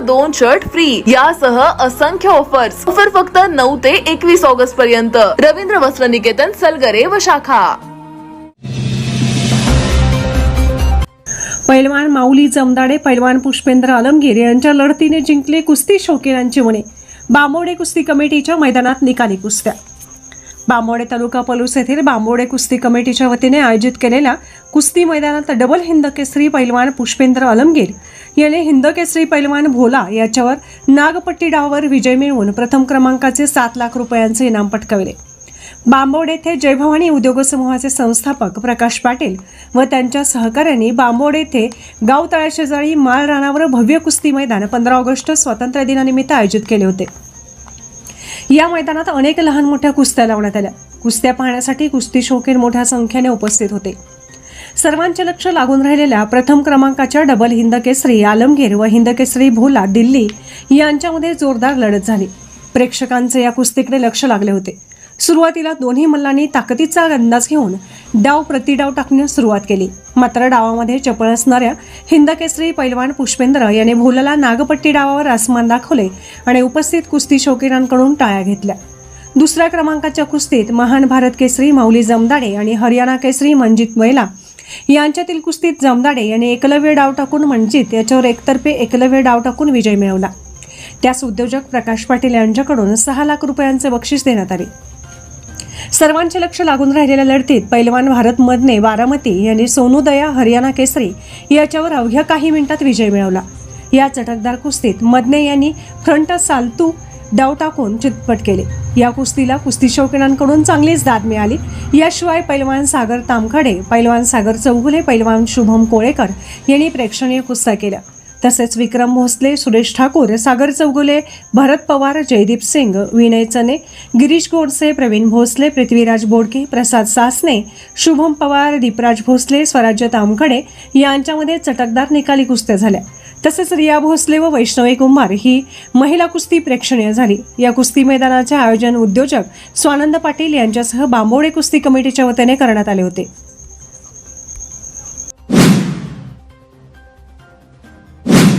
दोन shirt free यासह असंख्य ऑफर्स ऑफर फक्त नऊ ते एकवीस ऑगस्ट पर्यंत. रवींद्र वस्त्र निकेतन सलगरे व शाखा. पैलवान माऊली जमदाडे पैलवान पुष्पेंद्र आलमगीर यांच्या लढतीने जिंकले कुस्ती शौकीनांची म्हणे बांबोडे कुस्ती कमिटीच्या मैदानात निकाली कुस्त्या. बांबोडे तालुका पलूस येथील बांबोडे कुस्ती कमिटीच्या वतीने आयोजित केलेल्या कुस्ती मैदानात डबल हिंद केसरी पैलवान पुष्पेंद्र आलमगीर याने हिंद केसरी पैलवान भोला याच्यावर नागपट्टी डावावर विजय मिळवून प्रथम क्रमांकाचे सात लाख रुपयांचे इनाम पटकाविले. बांबोड येथे जयभवानी उद्योग समूहाचे संस्थापक प्रकाश पाटील व त्यांच्या सहकाऱ्यांनी बांबोड येथे गाव तळाशेजारी माळ रानावर भव्य कुस्ती मैदान पंधरा ऑगस्ट स्वातंत्र्य दिनानिमित्त आयोजित केले होते. या मैदानात अनेक लहान मोठ्या कुस्त्या लावण्यात आल्या. कुस्त्या पाहण्यासाठी कुस्ती शौकीन मोठ्या संख्येने उपस्थित होते. सर्वांचे लक्ष लागून राहिलेल्या प्रथम क्रमांकाच्या डबल हिंद केसरी आलमगीर व हिंद केसरी भोला दिल्ली यांच्यामध्ये जोरदार लढत झाली. प्रेक्षकांचे या कुस्तीकडे लक्ष लागले होते. सुरुवातीला दोन्ही मल्लांनी ताकदीचा अंदाज घेऊन डाव प्रतिडाव टाकण्यास सुरुवात केली. मात्र डावामध्ये चपळ असणाऱ्या हिंद केसरी पैलवान पुष्पेंद्र याने भोलाला नागपट्टी डावावर आसमान दाखवले आणि उपस्थित कुस्ती शौकीनांकडून टाळ्या घेतल्या. दुसऱ्या क्रमांकाच्या कुस्तीत महान भारत केसरी माऊली जमदाडे आणि हरियाणा केसरी मंजित मैला यांच्यातील कुस्तीत जमदाडे यांनी एकलव्य डाव टाकून मंजित याच्यावर एकतर्फे एकलव्य डाव टाकून विजय मिळवला. त्यास उद्योजक प्रकाश पाटील यांच्याकडून सहा लाख रुपयांचे बक्षीस देण्यात आले. सर्वांचे लक्ष लागून राहिलेल्या लढतीत पैलवान भारत मदने बारामती यांनी सोनूदया हरियाणा केसरी याच्यावर अवघ्या काही मिनिटात विजय मिळवला. या चटकदार कुस्तीत मदने यांनी फ्रंट सालतू डाव टाकून चितपट केले. या कुस्तीला कुस्ती शौकीनांकडून चांगलीच दाद मिळाली. याशिवाय पैलवान सागर तामखडे पैलवान सागर चौगुले पैलवान शुभम कोळेकर यांनी प्रेक्षणीय कुस्त्या केल्या. तसेच विक्रम भोसले सुरेश ठाकूर सागर चौगुले भरत पवार जयदीप सिंग विनय चने गिरीश गोडसे प्रवीण भोसले पृथ्वीराज बोडके प्रसाद सासने शुभम पवार दीपराज भोसले स्वराज्य तामखडे यांच्यामध्ये चटकदार निकाली कुस्त्या झाल्या. तसेच रिया भोसले व वैष्णवी कुंभार ही महिला कुस्ती प्रेक्षणीय झाली. या कुस्ती मैदानाचे आयोजन उद्योजक स्वानंद पाटील यांच्यासह बांबोडे कुस्ती कमिटीच्या वतीने करण्यात आले होते.